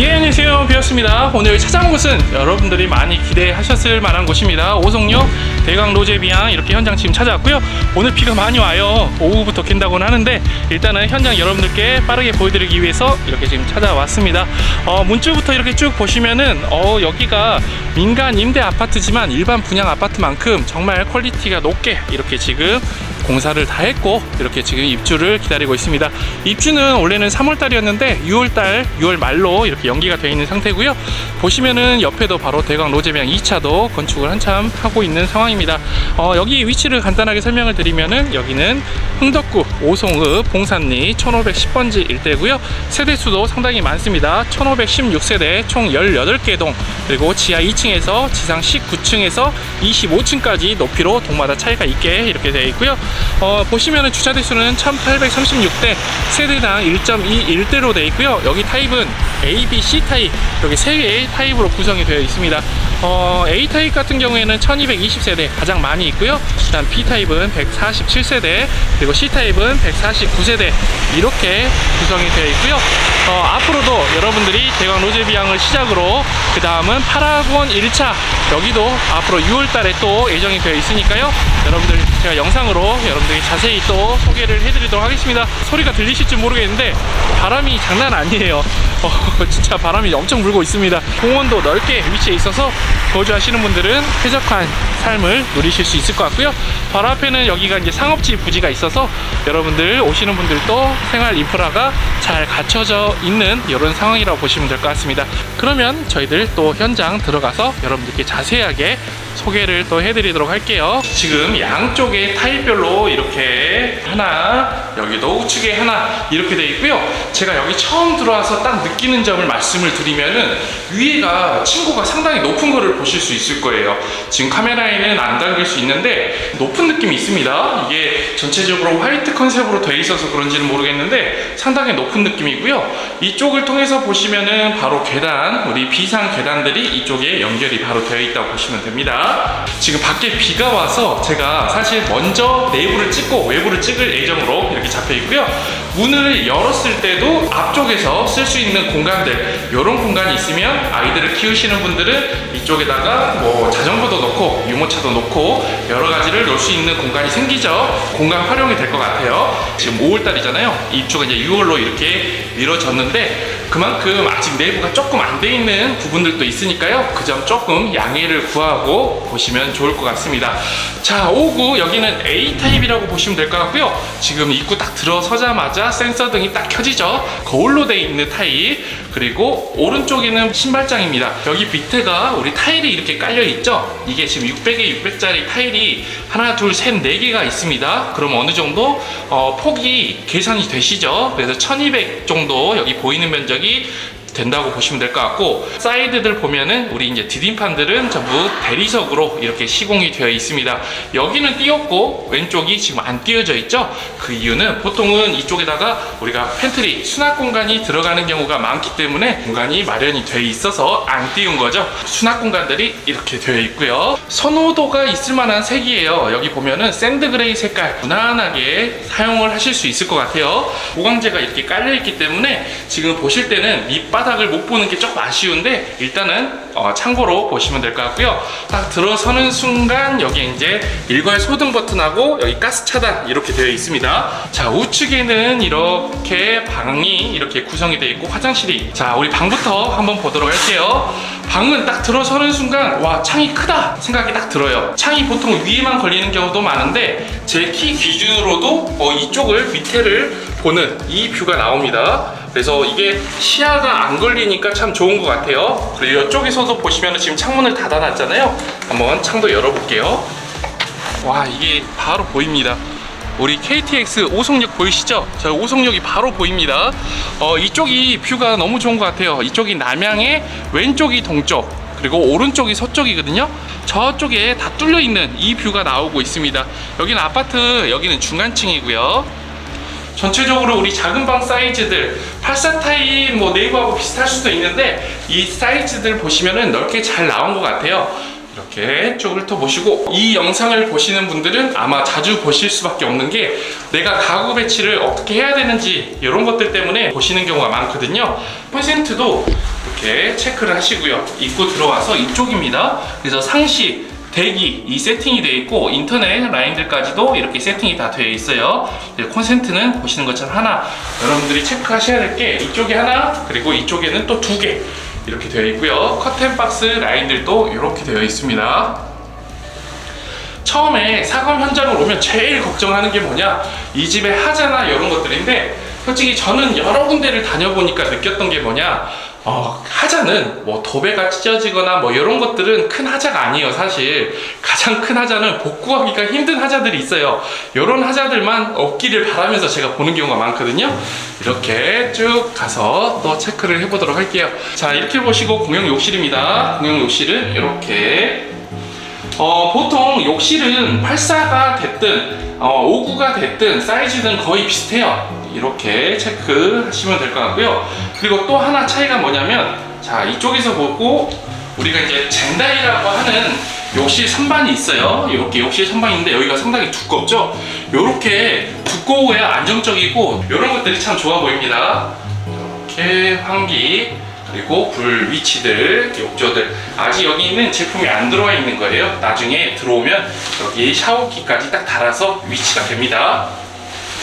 예, 안녕하세요. 비었습니다. 오늘 찾아온 곳은 여러분들이 많이 기대하셨을 만한 곳입니다. 오송역 대강 로제비앙 이렇게 현장 지금 찾아왔고요. 오늘 비가 많이 와요. 오후부터 갠다고는 하는데 일단은 현장 여러분들께 빠르게 보여드리기 위해서 이렇게 지금 찾아왔습니다. 어, 문줄부터 이렇게 쭉 보시면은 어, 여기가 민간 임대 아파트지만 일반 분양 아파트만큼 정말 퀄리티가 높게 이렇게 지금 공사를 다 했고 이렇게 지금 입주를 기다리고 있습니다. 입주는 원래는 3월 달이었는데 6월 달 6월 말로 이렇게 연기가 되어 있는 상태고요. 보시면은 옆에도 바로 대강 로제비앙 2차도 건축을 한참 하고 있는 상황입니다. 어, 여기 위치를 간단하게 설명을 드리면은 여기는 흥덕구 오송읍 봉산리 1510번지 일대고요. 세대 수도 상당히 많습니다. 1516세대 총 18개 동 그리고 지하 2층에서 지상 19층에서 25층까지 높이로 동마다 차이가 있게 이렇게 되어 있고요. 어, 보시면은 주차 대수는 1836대 세대당 1.21대로 되어 있고요. 여기 타입은 A, B, C 타입 여기 세 개의 타입으로 구성이 되어 있습니다. 어, A 타입 같은 경우에는 1220세대 가장 많이 있고요. 일단 B 타입은 147세대 그리고 C 타입은 149세대 이렇게 구성이 되어 있고요. 어, 앞으로도 여러분들이 대광 로제비앙을 시작으로 그 다음은 파라곤 1차 여기도 앞으로 6월 달에 또 예정이 되어 있으니까요. 여러분들 제가 영상으로 여러분들이 자세히 또 소개를 해드리도록 하겠습니다. 소리가 들리실지 모르겠는데 바람이 장난 아니에요. 어, 진짜 바람이 엄청 불고 있습니다. 공원도 넓게 위치해 있어서 거주하시는 분들은 쾌적한 삶을 누리실 수 있을 것 같고요. 바로 앞에는 여기가 이제 상업지 부지가 있어서 여러분들 오시는 분들도 생활 인프라가 잘 갖춰져 있는 이런 상황이라고 보시면 될 것 같습니다. 그러면 저희들 또 현장 들어가서 여러분들께 자세하게 소개를 또 해드리도록 할게요. 지금 양쪽에 타입별로 이렇게 하나, 여기도 우측에 하나 이렇게 돼 있고요. 제가 여기 처음 들어와서 딱 느끼는 점을 말씀을 드리면은 위에가 층고가 상당히 높은 거를 보실 수 있을 거예요. 지금 카메라에는 안 담길 수 있는데 높은 느낌이 있습니다. 이게 전체적으로 화이트 컨셉으로 돼 있어서 그런지는 모르겠는데 상당히 높은 느낌이고요. 이쪽을 통해서 보시면은 바로 계단, 우리 비상 계단들이 이쪽에 연결이 바로 되어 있다고 보시면 됩니다. 지금 밖에 비가 와서 제가 사실 먼저 내부를 찍고 외부를 찍을 예정으로 이렇게 잡혀 있고요. 문을 열었을 때도 앞쪽에서 쓸 수 있는 공간들 이런 공간이 있으면 아이들을 키우시는 분들은 이쪽에다가 뭐 자전거도 놓고 유모차도 놓고 여러 가지를 놓을 수 있는 공간이 생기죠. 공간 활용이 될 것 같아요. 지금 5월달이잖아요. 입주가 이제 6월로 이렇게 미뤄졌는데 그만큼 아직 내부가 조금 안 돼 있는 부분들도 있으니까요. 그 점 조금 양해를 구하고 보시면 좋을 것 같습니다. 자, 5구 여기는 A 타입이라고 보시면 될 것 같고요. 지금 입구 딱 들어서자마자 센서 등이 딱 켜지죠. 거울로 돼 있는 타입. 그리고 오른쪽에는 신발장입니다. 여기 밑에가 우리 타일이 이렇게 깔려 있죠. 이게 지금 600에 600짜리 타일이 하나, 둘, 셋, 네 개가 있습니다. 그럼 어느 정도 어, 폭이 계산이 되시죠? 그래서 1200 정도 여기 보이는 면적이 된다고 보시면 될 것 같고 사이드들 보면은 우리 이제 디딤판들은 전부 대리석으로 이렇게 시공이 되어 있습니다. 여기는 띄었고 왼쪽이 지금 안 띄어져 있죠. 그 이유는 보통은 이쪽에다가 우리가 팬트리 수납 공간이 들어가는 경우가 많기 때문에 공간이 마련이 되어 있어서 안 띄운 거죠. 수납 공간들이 이렇게 되어 있고요. 선호도가 있을 만한 색이에요. 여기 보면은 샌드 그레이 색깔 무난하게 사용을 하실 수 있을 것 같아요. 보강재가 이렇게 깔려 있기 때문에 지금 보실 때는 밑바닥 을 못 보는 게 조금 아쉬운데 일단은 어, 참고로 보시면 될 것 같고요. 딱 들어서는 순간 여기 이제 일괄 소등 버튼하고 여기 가스 차단 이렇게 되어 있습니다. 자 우측에는 이렇게 방이 이렇게 구성이 되어 있고 화장실이 자 우리 방부터 한번 보도록 할게요. 방은 딱 들어서는 순간 와 창이 크다 생각이 딱 들어요. 창이 보통 위에만 걸리는 경우도 많은데 제 키 기준으로도 어, 이쪽을 밑에를 보는 이 뷰가 나옵니다. 그래서 이게 시야가 안 걸리니까 참 좋은 것 같아요. 그리고 이쪽에서 도 보시면 지금 창문을 닫아놨잖아요. 한번 창도 열어볼게요. 와 이게 바로 보입니다. 우리 KTX 오송역 보이시죠? 저 오송역이 바로 보입니다. 어, 이쪽이 뷰가 너무 좋은 것 같아요. 이쪽이 남향에 왼쪽이 동쪽 그리고 오른쪽이 서쪽이거든요. 저쪽에 다 뚫려 있는 이 뷰가 나오고 있습니다. 여기는 아파트, 여기는 중간층이고요. 전체적으로 우리 작은 방 사이즈들 84 타입 뭐 네이버하고 비슷할 수도 있는데 이 사이즈들 보시면은 넓게 잘 나온 것 같아요. 이렇게 쭉 훑어보시고 이 영상을 보시는 분들은 아마 자주 보실 수밖에 없는 게 내가 가구 배치를 어떻게 해야 되는지 이런 것들 때문에 보시는 경우가 많거든요. 콘센트도 이렇게 체크를 하시고요. 입구 들어와서 이쪽입니다. 그래서 상시 대기 이 세팅이 되어 있고 인터넷 라인들까지도 이렇게 세팅이 다 되어 있어요. 네, 콘센트는 보시는 것처럼 하나 여러분들이 체크하셔야 될 게 이쪽에 하나 그리고 이쪽에는 또 두 개 이렇게 되어 있고요. 커튼 박스 라인들도 이렇게 되어 있습니다. 처음에 사검 현장을 오면 제일 걱정하는 게 뭐냐? 이 집의 하자나 이런 것들인데 솔직히 저는 여러 군데를 다녀보니까 느꼈던 게 뭐냐 어, 하자는 뭐 도배가 찢어지거나 뭐 이런 것들은 큰 하자가 아니에요 사실. 가장 큰 하자는 복구하기가 힘든 하자들이 있어요. 이런 하자들만 없기를 바라면서 제가 보는 경우가 많거든요. 이렇게 쭉 가서 또 체크를 해보도록 할게요. 자 이렇게 보시고 공용 욕실입니다. 공용 욕실은 이렇게. 어, 보통 욕실은 84가 됐든 어, 59가 됐든 사이즈는 거의 비슷해요. 이렇게 체크하시면 될 것 같고요. 그리고 또 하나 차이가 뭐냐면 자 이쪽에서 보고 우리가 이제 젠다이라고 하는 욕실 선반이 있어요. 이렇게 욕실 선반인데 여기가 상당히 두껍죠. 이렇게 두꺼워야 안정적이고 이런 것들이 참 좋아 보입니다. 이렇게 환기 그리고 불 위치들 욕조들 아직 여기 있는 제품이 안 들어와 있는 거예요 나중에 들어오면 여기 샤워기까지 딱 달아서 위치가 됩니다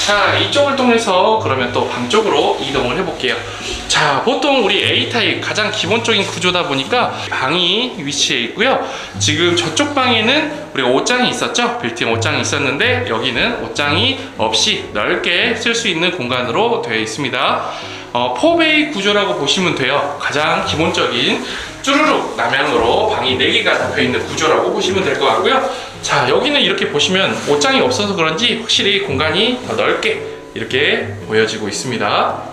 자 이쪽을 통해서 그러면 또 방 쪽으로 이동을 해볼게요. 자 보통 우리 A타입 가장 기본적인 구조다 보니까 방이 위치해 있고요. 지금 저쪽 방에는 우리가 옷장이 있었죠? 빌트인 옷장이 있었는데 여기는 옷장이 없이 넓게 쓸 수 있는 공간으로 되어 있습니다. 어, 포베이 구조라고 보시면 돼요. 가장 기본적인 쭈루룩 남향으로 방이 4개가 잡혀 있는 구조라고 보시면 될 것 같고요 자 여기는 이렇게 보시면 옷장이 없어서 그런지 확실히 공간이 더 넓게 이렇게 보여지고 있습니다.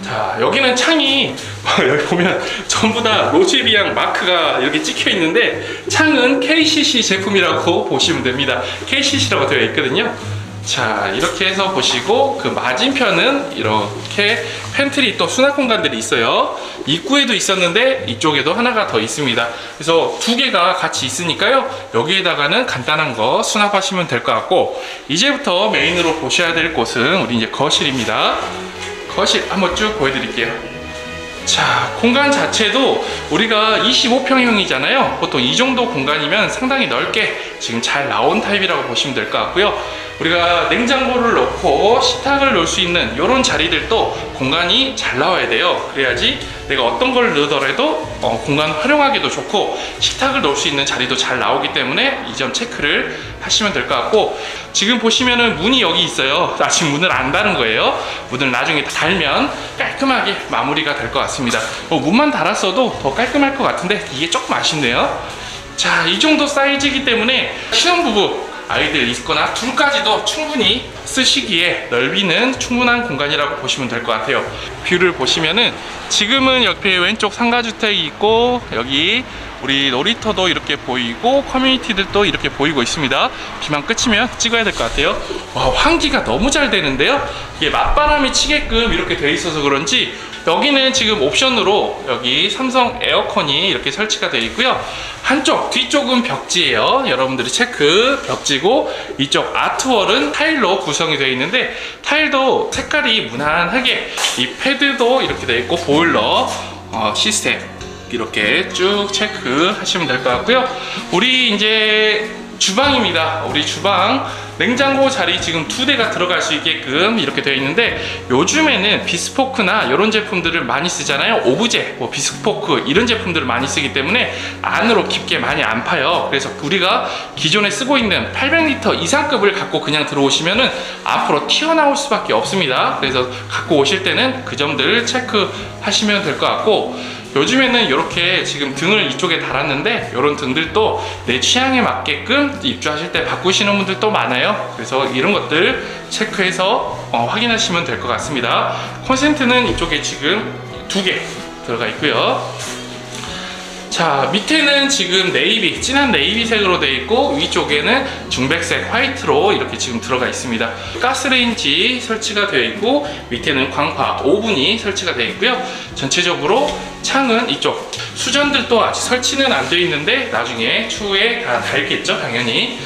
자 여기는 창이 여기 보면 전부 다 로체비앙 마크가 이렇게 찍혀 있는데 창은 KCC 제품이라고 보시면 됩니다. KCC라고 되어 있거든요 자 이렇게 해서 보시고 그 맞은편은 이렇게 팬트리 또 수납 공간들이 있어요. 입구에도 있었는데 이쪽에도 하나가 더 있습니다. 그래서 두 개가 같이 있으니까요. 여기에다가는 간단한 거 수납하시면 될 것 같고 이제부터 메인으로 보셔야 될 곳은 우리 이제 거실입니다. 거실 한번 쭉 보여드릴게요. 자, 공간 자체도 우리가 25평형이잖아요. 보통 이 정도 공간이면 상당히 넓게 지금 잘 나온 타입이라고 보시면 될 것 같고요. 우리가 냉장고를 넣고 식탁을 넣을 수 있는 이런 자리들도 공간이 잘 나와야 돼요. 그래야지 내가 어떤 걸 넣더라도 어, 공간 활용하기도 좋고 식탁을 넣을 수 있는 자리도 잘 나오기 때문에 이 점 체크를 하시면 될 것 같고 지금 보시면은 문이 여기 있어요. 아직 문을 안 다는 거예요. 문을 나중에 달면 깔끔하게 마무리가 될 것 같습니다. 어, 문만 달았어도 더 깔끔할 것 같은데 이게 조금 아쉽네요. 자, 이 정도 사이즈이기 때문에 신혼부부 아이들 있거나 둘까지도 충분히 쓰시기에 넓이는 충분한 공간이라고 보시면 될 것 같아요. 뷰를 보시면은 지금은 옆에 왼쪽 상가주택이 있고 여기 우리 놀이터도 이렇게 보이고 커뮤니티들도 이렇게 보이고 있습니다. 비만 끝이면 찍어야 될 것 같아요. 와 환기가 너무 잘 되는데요. 이게 맞바람이 치게끔 이렇게 돼 있어서 그런지 여기는 지금 옵션으로 여기 삼성 에어컨이 이렇게 설치가 되어 있고요. 한쪽 뒤쪽은 벽지예요. 여러분들이 체크 벽지고 이쪽 아트월은 타일로 구성이 되어 있는데 타일도 색깔이 무난하게 이 패드도 이렇게 되어 있고 보일러 어, 시스템 이렇게 쭉 체크하시면 될 것 같고요. 우리 이제 주방입니다. 우리 주방 냉장고 자리 지금 두 대가 들어갈 수 있게끔 이렇게 되어 있는데 요즘에는 비스포크나 이런 제품들을 많이 쓰잖아요. 오브제, 뭐 비스포크 이런 제품들을 많이 쓰기 때문에 안으로 깊게 많이 안 파요. 그래서 우리가 기존에 쓰고 있는 800리터 이상급을 갖고 그냥 들어오시면은 앞으로 튀어나올 수밖에 없습니다. 그래서 갖고 오실 때는 그 점들을 체크하시면 될 것 같고 요즘에는 이렇게 지금 등을 이쪽에 달았는데 이런 등들도 내 취향에 맞게끔 입주하실 때 바꾸시는 분들도 많아요. 그래서 이런 것들 체크해서 어, 확인하시면 될 것 같습니다. 콘센트는 이쪽에 지금 두 개 들어가 있고요. 자 밑에는 지금 네이비 진한 네이비색으로 되어 있고 위쪽에는 중백색 화이트로 이렇게 지금 들어가 있습니다. 가스레인지 설치가 되어 있고 밑에는 광파 오븐이 설치가 되어 있고요. 전체적으로 창은 이쪽. 수전들도 아직 설치는 안 되어 있는데 나중에 추후에 다 달겠죠 당연히.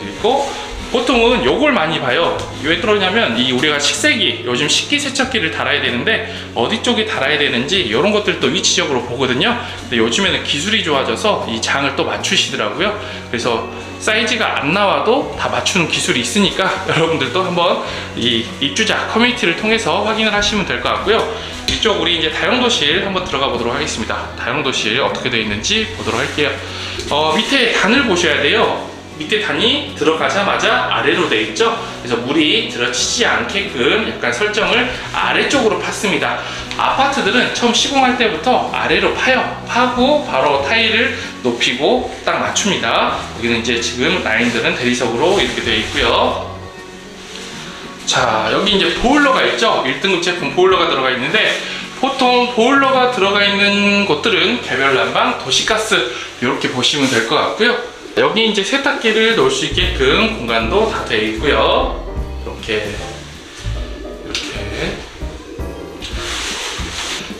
그리고 보통은 요걸 많이 봐요. 왜 그러냐면 이 우리가 식세기 요즘 식기 세척기를 달아야 되는데 어디 쪽에 달아야 되는지 이런 것들도 위치적으로 보거든요. 근데 요즘에는 기술이 좋아져서 이 장을 또 맞추시더라고요. 그래서 사이즈가 안 나와도 다 맞추는 기술이 있으니까 여러분들도 한번 이 입주자 커뮤니티를 통해서 확인을 하시면 될 것 같고요. 이쪽 우리 이제 다용도실 한번 들어가 보도록 하겠습니다. 다용도실 어떻게 되어 있는지 보도록 할게요. 어, 밑에 단을 보셔야 돼요 밑에 단이 들어가자마자 아래로 돼 있죠. 그래서 물이 들어치지 않게끔 약간 설정을 아래쪽으로 팠습니다. 아파트들은 처음 시공할 때부터 아래로 파요. 파고 바로 타일을 높이고 딱 맞춥니다. 여기는 이제 지금 라인들은 대리석으로 이렇게 되어 있고요. 자, 여기 이제 보일러가 있죠. 1등급 제품 보일러가 들어가 있는데 보통 보일러가 들어가 있는 곳들은 개별 난방, 도시가스 이렇게 보시면 될 것 같고요. 여기 이제 세탁기를 놓을 수 있게끔 공간도 다 되어 있고요. 이렇게 이렇게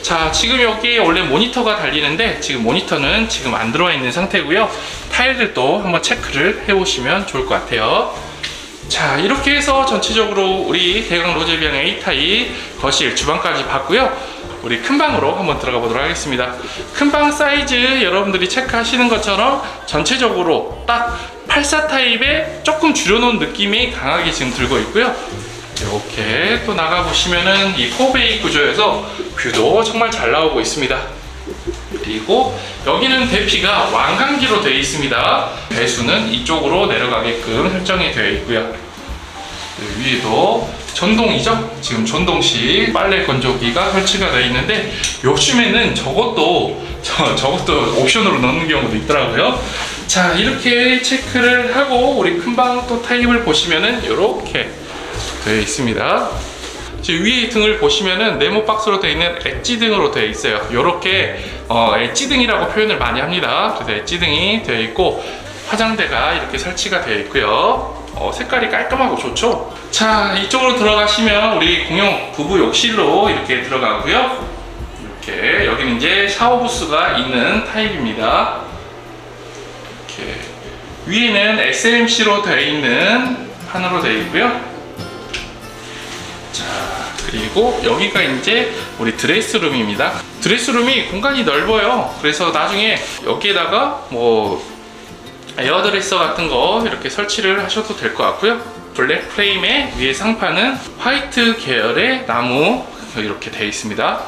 자 지금 여기 원래 모니터가 달리는데 지금 모니터는 지금 안 들어와 있는 상태고요. 타일들도 한번 체크를 해보시면 좋을 것 같아요. 자 이렇게 해서 전체적으로 우리 대강 로제비앙 A타입 거실 주방까지 봤고요 우리 큰 방으로 한번 들어가 보도록 하겠습니다 큰 방 사이즈 여러분들이 체크하시는 것처럼 전체적으로 딱 84 타입에 조금 줄여놓은 느낌이 강하게 지금 들고 있고요 이렇게 또 나가 보시면은 이 포베이 구조여서 뷰도 정말 잘 나오고 있습니다 그리고 여기는 대피가 왕강기로 되어 있습니다. 배수는 이쪽으로 내려가게끔 설정이 되어 있고요. 네, 위에도 전동이죠? 지금 전동식 빨래 건조기가 설치가 되어 있는데 요즘에는 저것도 저, 저것도 옵션으로 넣는 경우도 있더라고요. 자 이렇게 체크를 하고 우리 큰방 또 타입을 보시면은 이렇게 되어 있습니다. 지금 위에 등을 보시면은 네모 박스로 되어 있는 엣지 등으로 되어 있어요. 이렇게 어, 엣지 등이라고 표현을 많이 합니다. 그래서 엣지 등이 되어 있고 화장대가 이렇게 설치가 되어 있고요. 어, 색깔이 깔끔하고 좋죠. 자 이쪽으로 들어가시면 우리 공용 부부 욕실로 이렇게 들어가고요. 이렇게 여기는 이제 샤워 부스가 있는 타입입니다. 이렇게 위에는 SMC로 되어 있는 판으로 되어 있고요. 자 그리고 여기가 이제 우리 드레스룸입니다 드레스룸이 공간이 넓어요 그래서 나중에 여기에다가 뭐 에어드레서 같은 거 이렇게 설치를 하셔도 될 것 같고요. 블랙 프레임에 위에 상판은 화이트 계열의 나무 이렇게 되어 있습니다.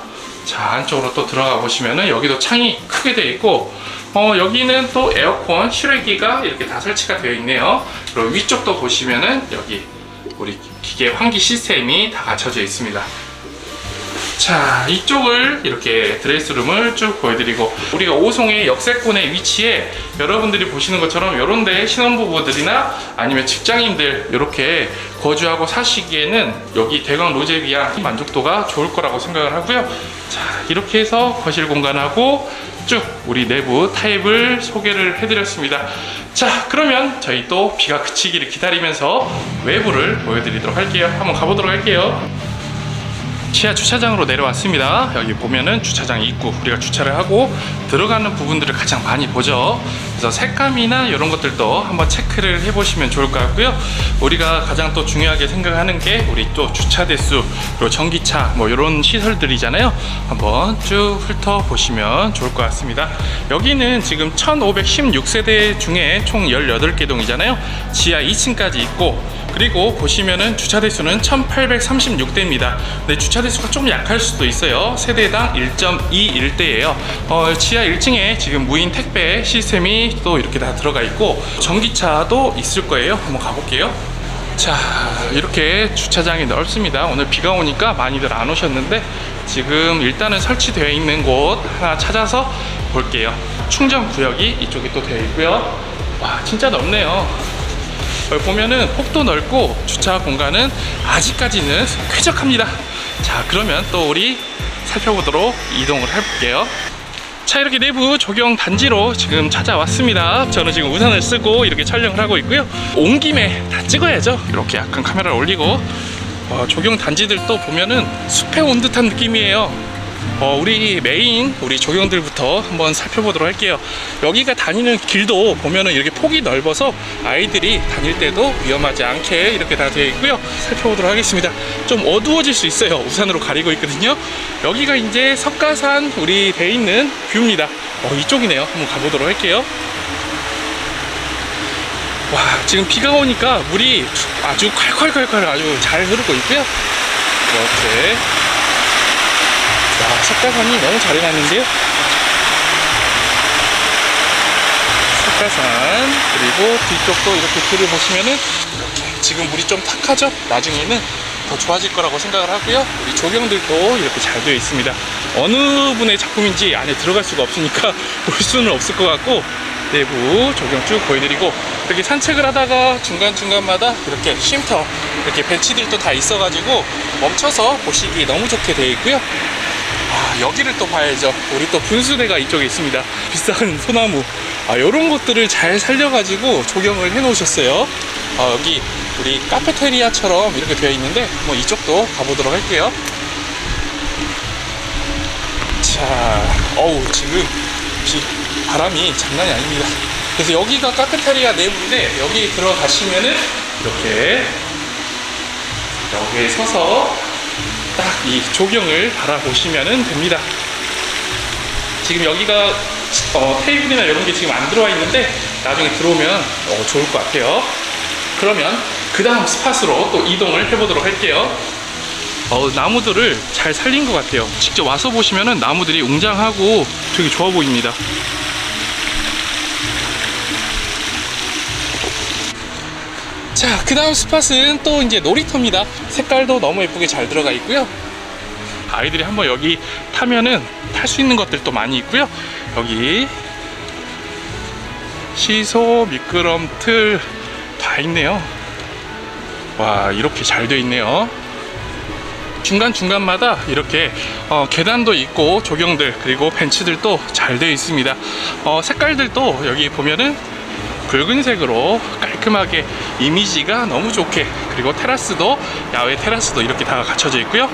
자 안쪽으로 또 들어가 보시면은 여기도 창이 크게 되어 있고 어, 여기는 또 에어컨 실외기가 이렇게 다 설치가 되어 있네요. 그리고 위쪽도 보시면은 여기 우리 기계 환기 시스템이 다 갖춰져 있습니다. 자, 이쪽을 이렇게 드레스룸을 쭉 보여드리고 우리가 오송의 역세권의 위치에 여러분들이 보시는 것처럼 이런 데 신혼부부들이나 아니면 직장인들 이렇게 거주하고 사시기에는 여기 대강 로제비아 만족도가 좋을 거라고 생각을 하고요. 자, 이렇게 해서 거실 공간하고 쭉 우리 내부 타입을 소개를 해드렸습니다. 자, 그러면 저희 또 비가 그치기를 기다리면서 외부를 보여드리도록 할게요. 한번 가보도록 할게요. 지하 주차장으로 내려왔습니다. 여기 보면은 주차장 입구 우리가 주차를 하고 들어가는 부분들을 가장 많이 보죠. 그래서 색감이나 이런 것들도 한번 체크를 해보시면 좋을 것 같고요. 우리가 가장 또 중요하게 생각하는 게 우리 또 주차 대수 그리고 전기차 뭐 이런 시설들이잖아요. 한번 쭉 훑어 보시면 좋을 것 같습니다. 여기는 지금 1516세대 중에 총 18개 동이잖아요. 지하 2층까지 있고 그리고 보시면은 주차 대수는 1836대입니다. 근데 주차 대수가 좀 약할 수도 있어요. 세대당 1.21대예요. 어, 지하 1층에 지금 무인 택배 시스템이 또 이렇게 다 들어가 있고 전기차도 있을 거예요. 한번 가볼게요. 자 이렇게 주차장이 넓습니다. 오늘 비가 오니까 많이들 안 오셨는데 지금 일단은 설치되어 있는 곳 하나 찾아서 볼게요. 충전 구역이 이쪽에 또 되어 있고요. 와 진짜 넓네요. 여기 보면은 폭도 넓고 주차 공간은 아직까지는 쾌적합니다. 자 그러면 또 우리 살펴보도록 이동을 해볼게요 자 이렇게 내부 조경 단지로 지금 찾아왔습니다. 저는 지금 우산을 쓰고 이렇게 촬영을 하고 있고요. 온 김에 다 찍어야죠. 이렇게 약간 카메라를 올리고 와, 조경 단지들도 보면은 숲에 온 듯한 느낌이에요 어, 우리 메인 우리 조경들부터 한번 살펴보도록 할게요. 여기가 다니는 길도 보면은 이렇게 폭이 넓어서 아이들이 다닐 때도 위험하지 않게 이렇게 다 되어 있고요. 살펴보도록 하겠습니다. 좀 어두워질 수 있어요. 우산으로 가리고 있거든요. 여기가 이제 석가산 우리 돼 있는 뷰입니다. 어, 이쪽이네요. 한번 가보도록 할게요. 와, 지금 비가 오니까 물이 아주 콸콸콸콸 아주 잘 흐르고 있고요. 이렇게 야, 석가산이 너무 잘 해놨는데요. 석가산 그리고 뒤쪽도 이렇게 길을 보시면은 지금 물이 좀 탁하죠. 나중에는 더 좋아질 거라고 생각을 하고요. 우리 조경들도 이렇게 잘 되어 있습니다. 어느 분의 작품인지 안에 들어갈 수가 없으니까 볼 수는 없을 것 같고 내부 조경 쭉 보여드리고 이렇게 산책을 하다가 중간중간마다 이렇게 쉼터 이렇게 벤치들도 다 있어가지고 멈춰서 보시기 너무 좋게 되어 있고요. 아, 여기를 또 봐야죠. 우리 또 분수대가 이쪽에 있습니다. 비싼 소나무. 아, 이런 것들을 잘 살려가지고 조경을 해 놓으셨어요. 아, 여기 우리 카페테리아처럼 이렇게 되어 있는데, 뭐 이쪽도 가보도록 할게요. 자, 어우, 지금 비, 바람이 장난이 아닙니다. 그래서 여기가 카페테리아 내부인데, 여기 들어가시면은 이렇게 여기에 서서 딱 이 조경을 바라보시면 됩니다. 지금 여기가 어, 테이블이나 이런 게 지금 안 들어와 있는데 나중에 들어오면 어, 좋을 것 같아요. 그러면 그 다음 스팟으로 또 이동을 해보도록 할게요. 어, 나무들을 잘 살린 것 같아요. 직접 와서 보시면은 나무들이 웅장하고 되게 좋아 보입니다. 자, 그 다음 스팟은 또 이제 놀이터입니다. 색깔도 너무 예쁘게 잘 들어가 있고요. 아이들이 한번 여기 타면은 탈 수 있는 것들도 많이 있고요. 여기 시소, 미끄럼 틀 다 있네요. 와, 이렇게 잘 되어 있네요. 중간중간마다 이렇게 어, 계단도 있고 조경들 그리고 벤치들도 잘 되어 있습니다. 어, 색깔들도 여기 보면은 붉은색으로 깔끔하게 이미지가 너무 좋게 그리고 테라스도 야외 테라스도 이렇게 다 갖춰져 있고요.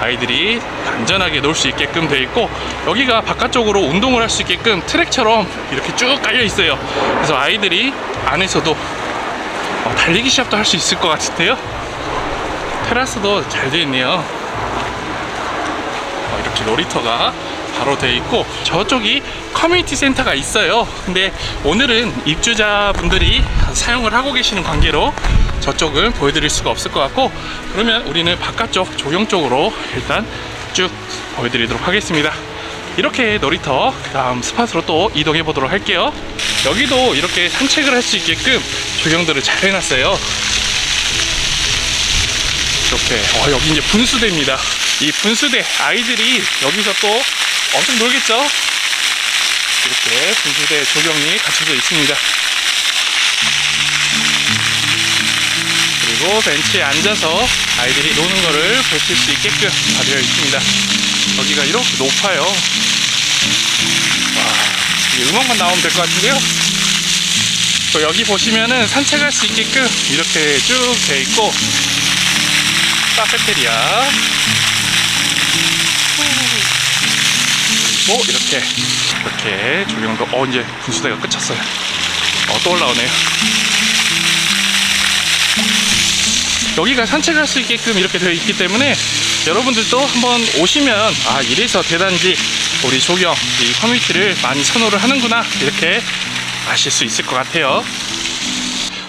아이들이 안전하게 놀 수 있게끔 되어 있고 여기가 바깥쪽으로 운동을 할 수 있게끔 트랙처럼 이렇게 쭉 깔려 있어요. 그래서 아이들이 안에서도 어, 달리기 시합도 할 수 있을 것 같은데요. 테라스도 잘 되어 있네요. 어, 이렇게 놀이터가 바로 되어 있고 저쪽이 커뮤니티 센터가 있어요. 근데 오늘은 입주자분들이 사용을 하고 계시는 관계로 저쪽은 보여드릴 수가 없을 것 같고 그러면 우리는 바깥쪽 조경 쪽으로 일단 쭉 보여드리도록 하겠습니다. 이렇게 놀이터 그 다음 스팟으로 또 이동해 보도록 할게요. 여기도 이렇게 산책을 할 수 있게끔 조경들을 잘 해놨어요. 이렇게 어, 여기 이제 분수대입니다. 이 분수대 아이들이 여기서 또 엄청 놀겠죠? 이렇게 분수대 조경이 갖춰져 있습니다. 그리고 벤치에 앉아서 아이들이 노는 거를 보실 수 있게끔 다 되어 있습니다. 여기가 이렇게 높아요. 와, 이 음악만 나오면 될 것 같은데요? 또 여기 보시면은 산책할 수 있게끔 이렇게 쭉 돼 있고 카페테리아 그리고 이렇게 이렇게 조경도 어 이제 분수대가 끝쳤어요. 어 또 올라오네요. 여기가 산책할 수 있게끔 이렇게 되어 있기 때문에 여러분들도 한번 오시면 아 이래서 대단지 우리 조경 이 커뮤니티를 많이 선호를 하는구나 이렇게 아실 수 있을 것 같아요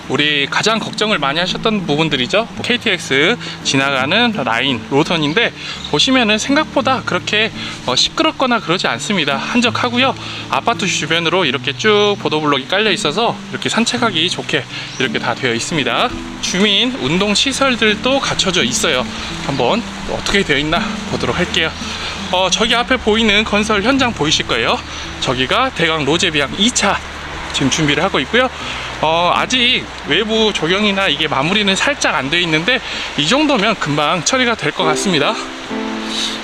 우리 가장 걱정을 많이 하셨던 부분들이죠. KTX 지나가는 라인 로선인데 보시면은 생각보다 그렇게 어, 시끄럽거나 그러지 않습니다. 한적하고요. 아파트 주변으로 이렇게 쭉 보도블록이 깔려 있어서 이렇게 산책하기 좋게 이렇게 다 되어 있습니다. 주민 운동 시설들도 갖춰져 있어요. 한번 어떻게 되어 있나 보도록 할게요. 어, 저기 앞에 보이는 건설 현장 보이실 거예요. 저기가 대강 로제비앙 2차 지금 준비를 하고 있고요. 어, 아직 외부 조경이나 이게 마무리는 살짝 안 되어 있는데 이 정도면 금방 처리가 될 것 같습니다.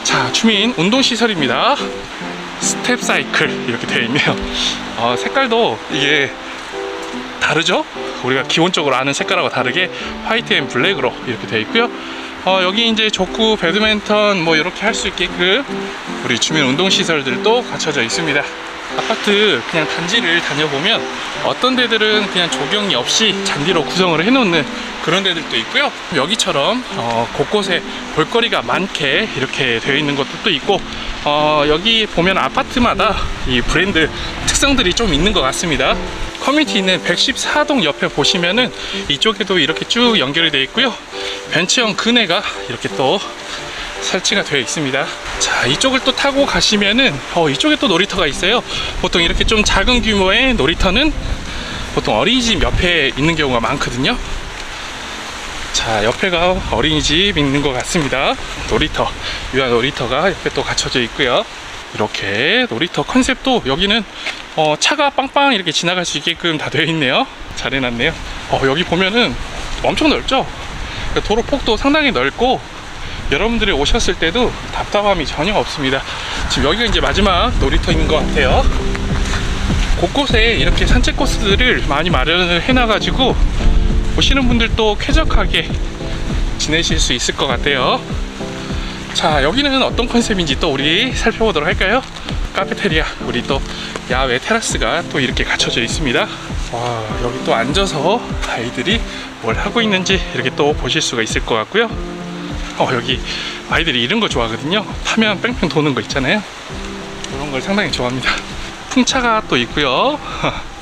자, 주민 운동시설입니다. 스텝 사이클 이렇게 되어 있네요. 어, 색깔도 이게 다르죠? 우리가 기본적으로 아는 색깔하고 다르게 화이트 앤 블랙으로 이렇게 되어 있고요. 어, 여기 이제 족구, 배드민턴 뭐 이렇게 할 수 있게끔 우리 주민 운동 시설들도 갖춰져 있습니다. 아파트 그냥 단지를 다녀보면 어떤 데들은 그냥 조경이 없이 잔디로 구성을 해놓는 그런 데들도 있고요. 여기처럼 어, 곳곳에 볼거리가 많게 이렇게 되어 있는 것도 있고 어, 여기 보면 아파트마다 이 브랜드 특성들이 좀 있는 것 같습니다. 커뮤니티 있는 114동 옆에 보시면은 이쪽에도 이렇게 쭉 연결이 되어 있고요. 벤치형 그네가 이렇게 또 설치가 되어 있습니다. 자, 이쪽을 또 타고 가시면은 어, 이쪽에 또 놀이터가 있어요. 보통 이렇게 좀 작은 규모의 놀이터는 보통 어린이집 옆에 있는 경우가 많거든요. 자, 옆에가 어린이집 있는 것 같습니다. 놀이터, 유아 놀이터가 옆에 또 갖춰져 있고요. 이렇게 놀이터 컨셉도 여기는 어, 차가 빵빵 이렇게 지나갈 수 있게끔 다 되어 있네요. 잘 해놨네요. 어, 여기 보면은 엄청 넓죠? 도로 폭도 상당히 넓고 여러분들이 오셨을 때도 답답함이 전혀 없습니다. 지금 여기가 이제 마지막 놀이터인 것 같아요. 곳곳에 이렇게 산책 코스들을 많이 마련을 해놔 가지고 오시는 분들도 쾌적하게 지내실 수 있을 것 같아요. 자, 여기는 어떤 컨셉인지 또 우리 살펴보도록 할까요? 카페테리아, 우리 또 야외 테라스가 또 이렇게 갖춰져 있습니다. 와, 여기 또 앉아서 아이들이 뭘 하고 있는지 이렇게 또 보실 수가 있을 것 같고요. 어, 여기 아이들이 이런 거 좋아하거든요. 타면 뺑뺑 도는 거 있잖아요. 이런 걸 상당히 좋아합니다. 풍차가 또 있고요.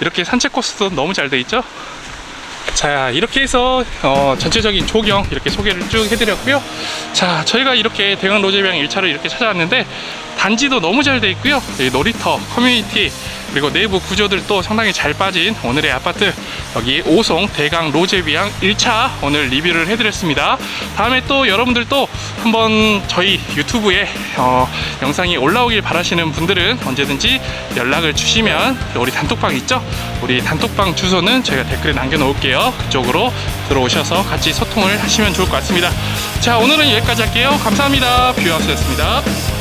이렇게 산책 코스도 너무 잘 돼 있죠? 자 이렇게 해서 어, 전체적인 조경 이렇게 소개를 쭉 해드렸고요 자 저희가 이렇게 대강 로제병 1차로 이렇게 찾아왔는데 단지도 너무 잘 돼 있고요 이 놀이터 커뮤니티 그리고 내부 구조들도 상당히 잘 빠진 오늘의 아파트 여기 오송 대강 로제비앙 1차 오늘 리뷰를 해드렸습니다. 다음에 또 여러분들도 한번 저희 유튜브에 어, 영상이 올라오길 바라시는 분들은 언제든지 연락을 주시면 우리 단톡방 있죠? 우리 단톡방 주소는 저희가 댓글에 남겨놓을게요. 그쪽으로 들어오셔서 같이 소통을 하시면 좋을 것 같습니다. 자 오늘은 여기까지 할게요. 감사합니다. 뷰하우스였습니다